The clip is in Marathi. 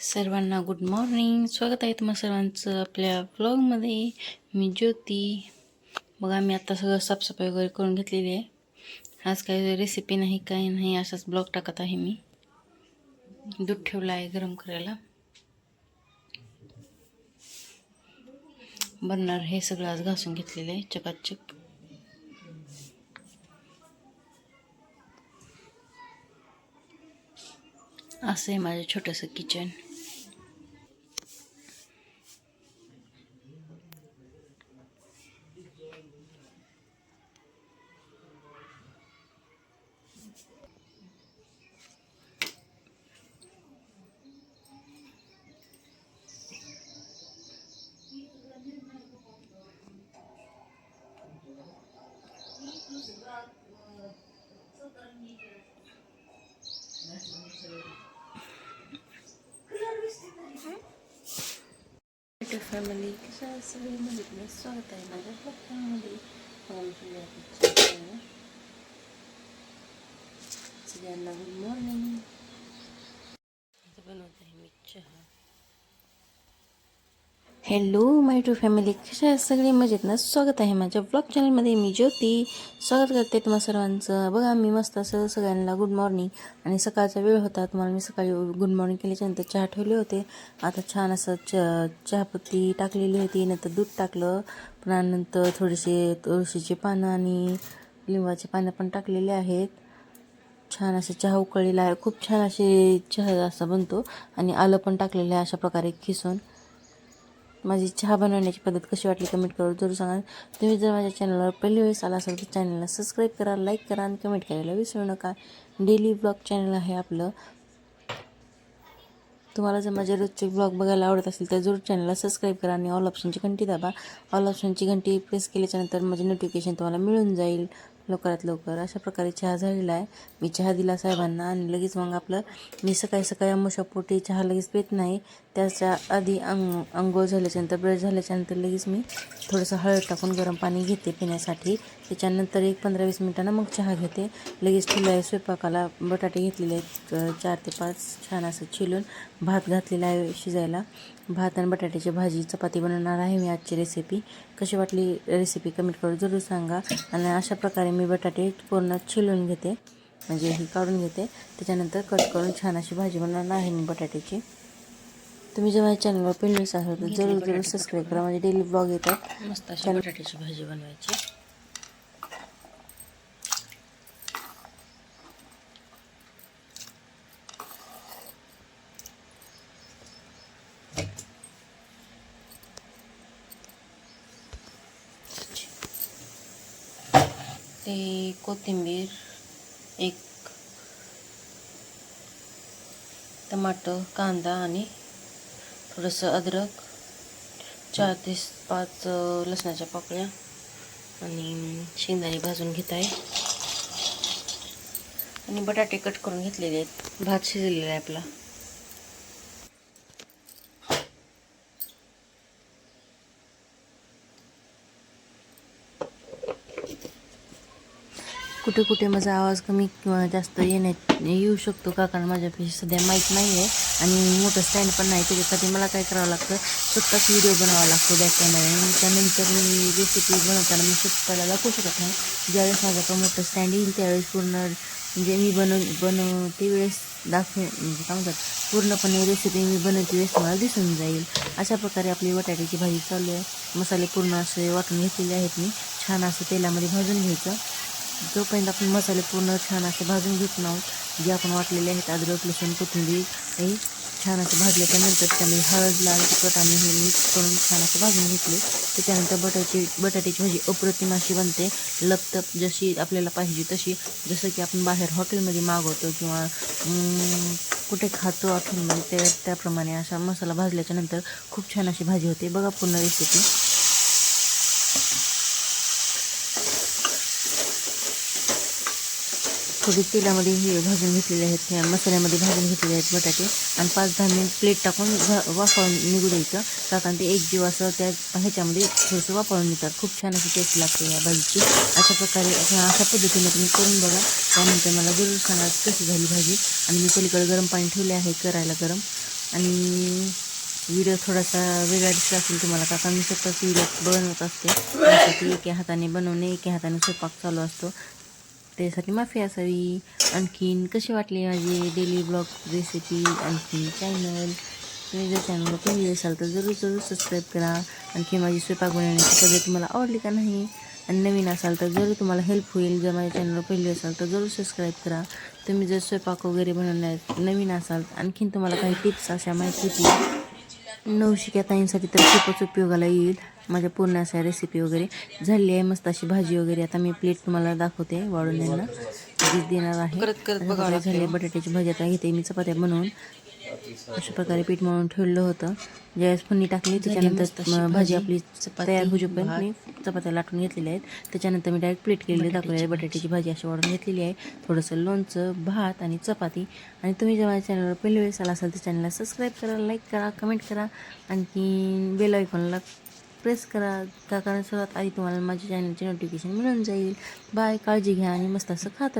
सर्वांना गुड मॉर्निंग स्वागत आहे तुम्हा सर्वांचं आपल्या ब्लॉगमध्ये मी ज्योती. बघा मी आता सगळं साफसफाई वगैरे करून घेतलेली आहे. आज काही रेसिपी नाही काही नाही असाच ब्लॉग टाकत आहे मी. दूध ठेवलं आहे गरम करायला. बनणार हे सगळं आज घासून घेतलेलं आहे चकाचक. असं आहे माझं छोटंसं किचन Thank you. फॅमिली कशा आहे सगळी म्हणजे स्वागत आहे माझ्या फॅमिली सगळ्यांना गुड मॉर्निंग बनवत आहे मी चहा हॅलो माय टू फॅमिली कशा आहे सगळी मजेत ना? स्वागत आहे माझ्या ब्लॉग चॅनलमध्ये मी ज्योती. स्वागत करते तुम्हा सर्वांचं. बघा मी मस्त असं सगळ्यांना गुड मॉर्निंग आणि सकाळचा वेळ होता तुम्हाला मी सकाळी गुड मॉर्निंग केल्याच्यानंतर चहा ठेवले होते. आता छान असं च चहापत्ती टाकलेली होती. नंतर दूध टाकलं. पुन्हा नंतर थोडेसे तुळशीचे पानं आणि लिंबाचे पानं पण टाकलेले आहेत. छान असे चहा उकळलेला आहे. खूप छान असे चहा असा बनतो. आणि आलं पण टाकलेलं आहे अशा प्रकारे खिसून. माझी चहा बनवण्याची पद्धत कशी वाटली कमेंट करून जरूर सांगा. तुम्ही जर माझ्या चॅनलवर पहिली वेळेस आला असाल तर चॅनलला सबस्क्राईब करा लाईक करा आणि कमेंट करायला विसरू नका. डेली ब्लॉग चॅनल आहे आपलं. तुम्हाला जर माझे रोजचे ब्लॉग बघायला आवडत असेल तर जरूर चॅनलला सबस्क्राईब करा आणि ऑल ऑप्शनची घंटी दाबा. ऑल ऑप्शनची घंटी प्रेस केल्याच्यानंतर माझे नोटिफिकेशन तुम्हाला मिळून जाईल. लवकरात लवकर. अशा प्रकारे चहा झालेला आहे. मी चहा दिला साहेबांना आणि लगेच मग आपलं मी सकाळी सकाळी अमुषापोटी चहा लगेच पित नाही. त्याच्या आधी अंग अंघोळ झाल्याच्यानंतर ब्रश झाल्याच्यानंतर लगेच मी थोडंसं हळद टाकून गरम पाणी घेते पिण्यासाठी. त्याच्यानंतर एक पंधरा वीस मिनटानं मग चहा घेते. लगेच ठेवलं आहे स्वयंपाकाला. बटाटे घेतलेले आहेत चार ते पाच छान असं चिलून भात घातलेला आहे शिजायला. भात आणि बटाट्याची भाजी चपाती बनवणार आहे मी आजची रेसिपी कशी वाटली रेसिपी कमेंट करून जरूर सांगा. आणि अशा प्रकारे मी बटाटे पूर्ण चिलून घेते. म्हणजे ही काढून घेते. त्याच्यानंतर कट करून छान अशी भाजी बनवणार आहे मी बटाट्याची. तुम्ही माझ्या चॅनलवर पहिली असाल तर जरूर जरूर सबस्क्राईब करा. माझे डेली ब्लॉग येतात. मस्त अशी बटाट्याची भाजी बनवायची. ते कोथिंबीर एक टमाटर कांदा आणि थोडंसं अद्रक चार ते पाच लसणाच्या पाकळ्या आणि शेंगदाणे भाजून घेत आहे. आणि बटाटे कट करून घेतलेले आहेत. भात शिजलेला आहे आपला. कुठे कुठे माझा आवाज कमी किंवा जास्त येण्यात येऊ शकतो का? कारण माझ्यापेक्षा सध्या माहीत नाही आहे आणि मोठं स्टँड पण नाही त्याच्यासाठी मला काय करावं लागतं? स्वतःच व्हिडिओ बनवावा लागतो बॅक कॅमेऱ्याने त्यानंतर मी रेसिपी बनवताना मी स्वतःला दाखवू शकत नाही. ज्यावेळेस माझ्याकडं मोठं स्टँड येईल त्यावेळेस पूर्ण म्हणजे मी बनव बनवते वेळेस दाखवे म्हणजे काय म्हणतात? पूर्णपणे रेसिपी मी बनवते वेळेस मला दिसून जाईल. अशा प्रकारे आपली बटाट्याची भाजी चालू आहे. मसाले पूर्ण असे वाटून घेतलेले आहेत मी. छान असं तेलामध्ये भाजून घ्यायचं. जोपर्यंत आपण मसाले पूर्ण छान असे भाजून घेत आहोत जे आपण वाटलेले आहेत अद्रक लसूण कोथिंबीर हे छान असं भाजल्याच्या नंतर त्यामध्ये हळद लाल तिखट आणि हे मिक्स करून छान असं भाजून घेतले. त्याच्यानंतर बटाटी बटाट्याची भाजी अप्रतिम अशी बनते. लपतप जशी आपल्याला पाहिजे तशी. जसं की आपण बाहेर हॉटेलमध्ये मागवतो किंवा कुठे खातो हॉटेलमध्ये त्या त्याप्रमाणे असा मसाला भाजल्याच्या नंतर खूप छान अशी भाजी होते. बघा पूर्ण रेसिपी थोडी तेलामध्ये हे भाजून घेतलेले आहेत मसाल्यामध्ये भाजून घेतलेले आहेत बटाटे. आणि पाच दहा मिनिट प्लेट टाकून झा- निघू द्यायचं. कारण ते एक जीव असं त्या ह्याच्यामध्ये थोडंसं वापरून निघतात खूप छान अशी टेस्ट लागते या भाजीची. अशा प्रकारे अशा पद्धतीने तुम्ही करून बघा. त्यानंतर मला जरूर सांगा कशी झाली भाजी. आणि मी पलीकडे गरम पाणी ठेवले आहे करायला गरम. आणि व्हिडिओ थोडासा वेगळा दिसला असेल तुम्हाला का? कारण मी स्वतःच व्हिडिओ बनवत असते. त्यासाठी एका हाताने बनवणे एका हाताने स्वयंपाक चालू असतो. त्यासाठी माफी असावी. आणखीन कशी वाटली माझी डेली ब्लॉग रेसिपी आणखीन चॅनल तुम्ही जर चॅनलला पहिली असाल तर जरूर जरूर सबस्क्राईब करा. आणखी माझी स्वयंपाक बनवण्याची पद्धत तुम्हाला आवडली का नाही? आणि नवीन असाल तर जरूर तुम्हाला हेल्प होईल. जर माझ्या चॅनलवर पहिली असाल तर जरूर सबस्क्राईब करा. तुम्ही जर स्वयंपाक वगैरे बनवण्यात नवीन असाल आणखीन तुम्हाला काही टिप्स अशा माहिती होती नवशिक्या ताईंसाठी तर खूपच उपयोगाला येईल. माझ्या पूर्ण अशा रेसिपी वगैरे झाली आहे. मस्त अशी भाजी वगैरे आता मी प्लेट तुम्हाला दाखवते वाढून यांना देणार आहे. झाली बटाट्याची भाजी आता घेते मी चपात्या बनवून अशा प्रकारे पीठ मळून ठेवलं होतं. ज्यावेळेस फोडणी टाकली त्याच्यानंतर भाजी आपली तयार होईपर्यंत मी चपात्या लाटून घेतलेल्या आहेत. त्याच्यानंतर मी डायरेक्ट प्लेट केलेली दाखवली आहे. बटाट्याची भाजी अशी वाढून घेतलेली आहे. थोडंसं लोणचं भात आणि चपाती. आणि तुम्ही जेव्हा माझ्या चॅनलवर पहिली वेळेस आला असाल तर चॅनलला सबस्क्राईब करा लाईक करा कमेंट करा. आणखी बेल आयकॉनला प्रेस करा का कारण सर्वात आधी तुम्हाला माझ्या चॅनलचे नोटिफिकेशन मिळून जाईल. बाय काळजी घ्या आणि मस्त असं खात राहा.